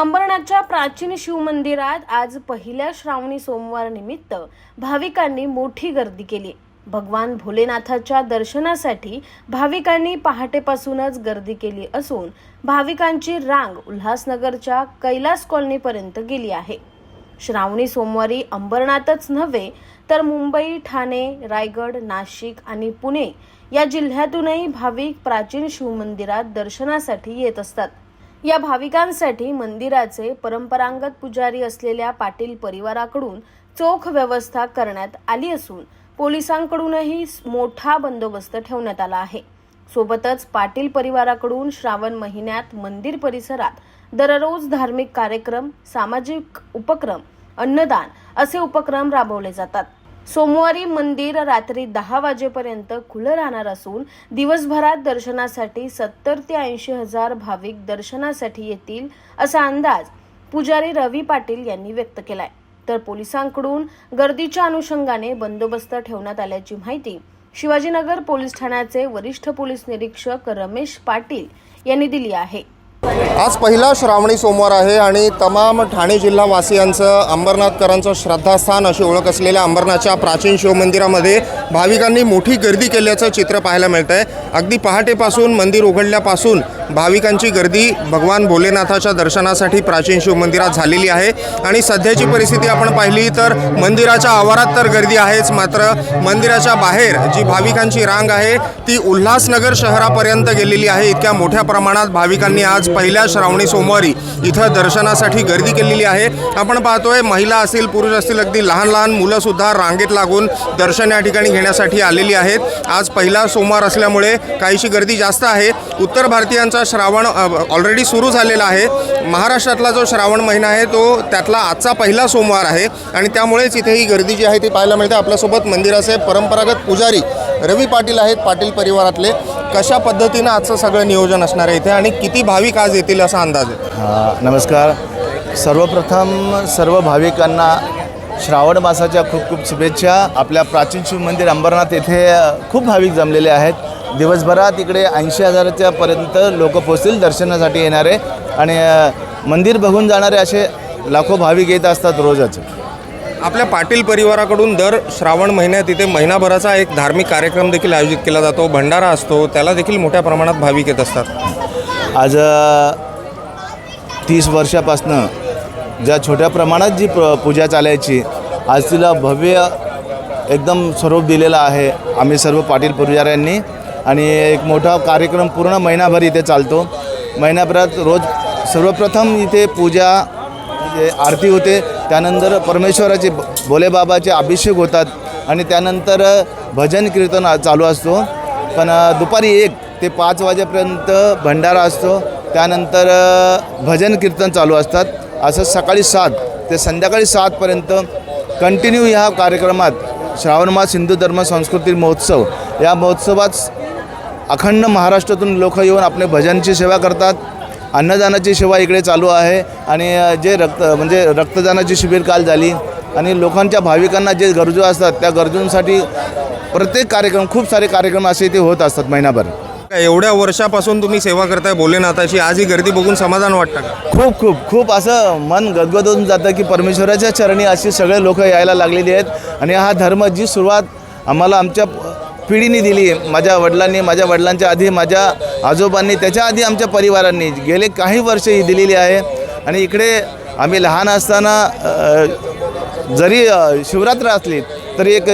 अंबरनाथच्या प्राचीन शिवमंदिरात आज पहिल्या श्रावणी सोमवार निमित्त भाविकांनी मोठी गर्दी केली. भगवान भोलेनाथाच्या दर्शनासाठी भाविकांनी पहाटेपासूनच गर्दी केली असून भाविकांची रांग उल्हासनगरच्या कैलास कॉलनीपर्यंत गेली आहे. श्रावणी सोमवारी अंबरनाथच नव्हे तर मुंबई ठाणे रायगड नाशिक आणि पुणे या जिल्ह्यातूनही भाविक प्राचीन शिवमंदिरात दर्शनासाठी येत असतात. या भाविकांसाठी मंदिराचे परंपरागत पुजारी असलेल्या पाटील परिवाराकडून चोख व्यवस्था करण्यात आली असून पोलिसांकडूनही मोठा बंदोबस्त ठेवण्यात आला आहे. सोबतच पाटील परिवाराकडून श्रावण महिन्यात मंदिर परिसरात दररोज धार्मिक कार्यक्रम सामाजिक उपक्रम अन्नदान असे उपक्रम राबवले जातात. सोमवारी मंदिर रात्री दहा वाजेपर्यंत खुलं राहणार असून दिवसभरात दर्शनासाठी सत्तर ते ऐंशी हजार भाविक दर्शनासाठी येतील असा अंदाज पुजारी रवी पाटील यांनी व्यक्त केलाय. तर पोलिसांकडून गर्दीच्या अनुषंगाने बंदोबस्त ठेवण्यात आल्याची माहिती शिवाजीनगर पोलीस ठाण्याचे वरिष्ठ पोलीस निरीक्षक रमेश पाटील यांनी दिली आहे. आज पहिला श्रावणी सोमवार आहे आणि तमाम ठाणे जिल्हावासियांचं अंबरनाथकरांचं श्रद्धास्थान अशी ओळख असलेल्या अंबरनाथच्या प्राचीन शिवमंदिरामध्ये भाविकांनी मोठी गर्दी केल्याचं चित्र पाहायला मिळतं आहे अगदी पहाटेपासून मंदिर उघडल्यापासून भाविकांची गर्दी भगवान भोलेनाथाच्या दर्शनासाठी प्राचीन शिवमंदिरात झालेली आहे. आणि सध्याची परिस्थिती आपण पाहिली तर मंदिराच्या आवारात तर गर्दी आहेच मात्र मंदिराच्या बाहेर जी भाविकांची रांग आहे ती उल्हासनगर शहरापर्यंत गेलेली आहे. इतक्या मोठ्या प्रमाणात भाविकांनी आज पहिल्या श्रावणी सोमवारी इथं दर्शनासाठी गर्दी केलेली आहे. आपण पाहतोय महिला असतील पुरुष असतील अगदी लहान लहान मुलंसुद्धा रांगेत लागून दर्शन या ठिकाणी घेण्यासाठी आलेली आहेत. आज पहिला सोमवार असल्यामुळे काहीशी गर्दी जास्त आहे. उत्तर भारतीयांचा श्रावण ऑलरेडी सुरू झालेला आहे. महाराष्ट्रातला जो श्रावण महिना आहे तो त्यातला आजचा पहिला सोमवार आहे. आणि त्यामुळेच इथे ही गर्दी जी आहे ती पाहायला मिळते. आपल्यासोबत मंदिराचे परंपरागत पुजारी रवी पाटील आहेत पाटील परिवारातले. कशा पद्धतीनं आजचं सगळं नियोजन असणार आहे इथे आणि किती भाविक आज येतील असा अंदाज आहे? नमस्कार. सर्वप्रथम सर्व भाविकांना श्रावण मासाच्या खूप खूप शुभेच्छा. आपल्या प्राचीन शिव मंदिर अंबरनाथ येथे खूप भाविक जमलेले आहेत. दिवसभरात इकडे ऐंशी हजाराच्या पर्यंत लोक पोचतील दर्शनासाठी येणारे. आणि मंदिर बघून जाणारे असे लाखो भाविक येत असतात रोजच. आपल्या पाटील परिवाराकडून दर श्रावण महिन्यात इथे महिनाभराचा एक धार्मिक कार्यक्रम देखील आयोजित केला जातो. भंडारा असतो. त्याला देखील मोठ्या प्रमाणात भाविक येत असतात. आज तीस वर्षापासनं ज्या छोट्या प्रमाणात जी प पूजा चालायची आज तिला भव्य एकदम स्वरूप दिलेलं आहे. आम्ही सर्व पाटील पुजाऱ्यांनी आणि एक मोठा कार्यक्रम पूर्ण महिनाभर इथे चालतो. महिनाभरात रोज सर्वप्रथम इथे पूजा म्हणजे आरती होते. त्यानंतर परमेश्वराचे भोलेबाबाचे अभिषेक होतात आणि त्यानंतर भजन कीर्तन चालू असतो. पण दुपारी एक ते पाच वाजेपर्यंत भंडारा असतो. त्यानंतर भजन कीर्तन चालू असतात. असं सकाळी सात ते संध्याकाळी सातपर्यंत कंटिन्यू ह्या कार्यक्रमात श्रावणमास हिंदू धर्म संस्कृती महोत्सव. या महोत्सवात अखंड महाराष्ट्रातून लोक येऊन आपले भजनची सेवा करतात. अन्नदानाची सेवा इकडे चालू आहे आणि जे रक्त म्हणजे रक्तदानाची शिबिर काल झाली आणि लोकांच्या भाविकांना जे गरजू असतात त्या गरजूंसाठी प्रत्येक कार्यक्रम खूप सारे कार्यक्रम असे इथे होत असतात महिनाभर. एवढ्या वर्षापासून तुम्ही सेवा करताय भोलेनाथाची आज ही गर्दी बघून समाधान वाटतं का? खूप खूप खूप असं मन गदगद होऊन जातं की परमेश्वराच्या चरणी अशी सगळे लोक यायला लागलेली आहेत. आणि हा धर्म जी सुरुवात आम्हाला आमच्या पिढीने दिली माझ्या वडिलांनी माझ्या वडिलांच्या आधी माझ्या आजोबांनी त्याच्या आधी आमच्या परिवारांनी गेले काही वर्ष ही दिलेली आहे. आणि इकडे आम्ही लहान असताना जरी शिवरात्र असली तरी एक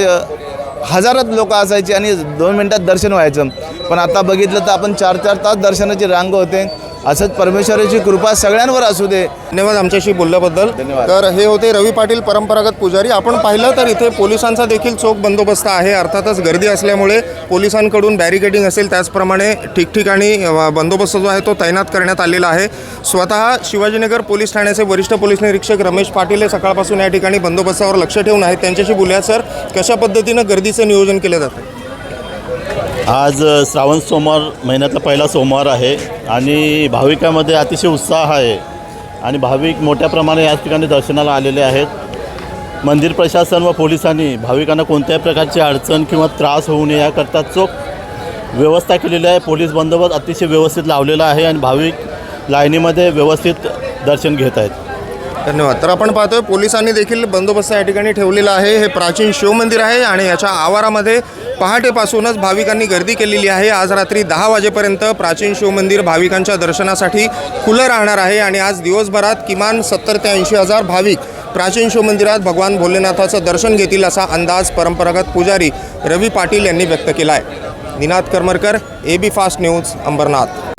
हजारात लोक असायची आणि दोन मिनटात दर्शन व्हायचं. पण आता बघितलं तर आपण चार चार तास दर्शनाची रांग होते. असंच परमेश्वराची कृपा सगळ्यांवर असू दे. धन्यवाद आमच्याशी बोलल्याबद्दल. धन्यवाद. तर हे होते रवी पाटील परंपरागत पुजारी. आपण पाहिलं तर इथे पोलिसांचा देखील चोख बंदोबस्त आहे. अर्थातच गर्दी असल्यामुळे पोलिसांकडून बॅरिकेडिंग असेल त्याचप्रमाणे ठिकठिकाणी बंदोबस्त जो आहे तो तैनात करण्यात आलेला आहे. स्वतः शिवाजीनगर पोलीस ठाण्याचे वरिष्ठ पोलीस निरीक्षक रमेश पाटील हे सकाळपासून या ठिकाणी बंदोबस्तावर लक्ष ठेवून आहेत. त्यांच्याशी बोलूया सर कशा पद्धतीनं गर्दीचं नियोजन केलं जातं? आज श्रावण सोमवार महिन्यातला पहिला सोमवार आहे आणि भाविकामध्ये अतिशय उत्साह आहे आणि भाविक मोठ्या प्रमाणे याच ठिकाणी दर्शनाला आलेले आहेत. मंदिर प्रशासन व पोलिसांनी भाविकांना कोणत्याही प्रकारची अडचण किंवा त्रास होऊ नये याकरता चोख व्यवस्था केलेली आहे. पोलीस बंदोबस्त अतिशय व्यवस्थित लावलेला आहे आणि भाविक लाईनीमध्ये व्यवस्थित दर्शन घेत आहेत. धन्यवाद. तर आपण पाहतोय पोलिसांनी देखील बंदोबस्त या ठिकाणी ठेवलेला आहे. हे प्राचीन शिवमंदिर आहे आणि याच्या आवारामध्ये पहाटेपासूनच भाविकांनी गर्दी केलेली आहे. आज रात्री दहा वाजेपर्यंत प्राचीन शिवमंदिर भाविकांच्या दर्शनासाठी खुलं राहणार आहे आणि आज दिवसभरात किमान सत्तर ते ऐंशी हजार भाविक प्राचीन शिवमंदिरात भगवान भोलेनाथाचं दर्शन घेतील असा अंदाज परंपरागत पुजारी रवी पाटील यांनी व्यक्त केला आहे Ninad Karmarkar A B fast news Ambernath.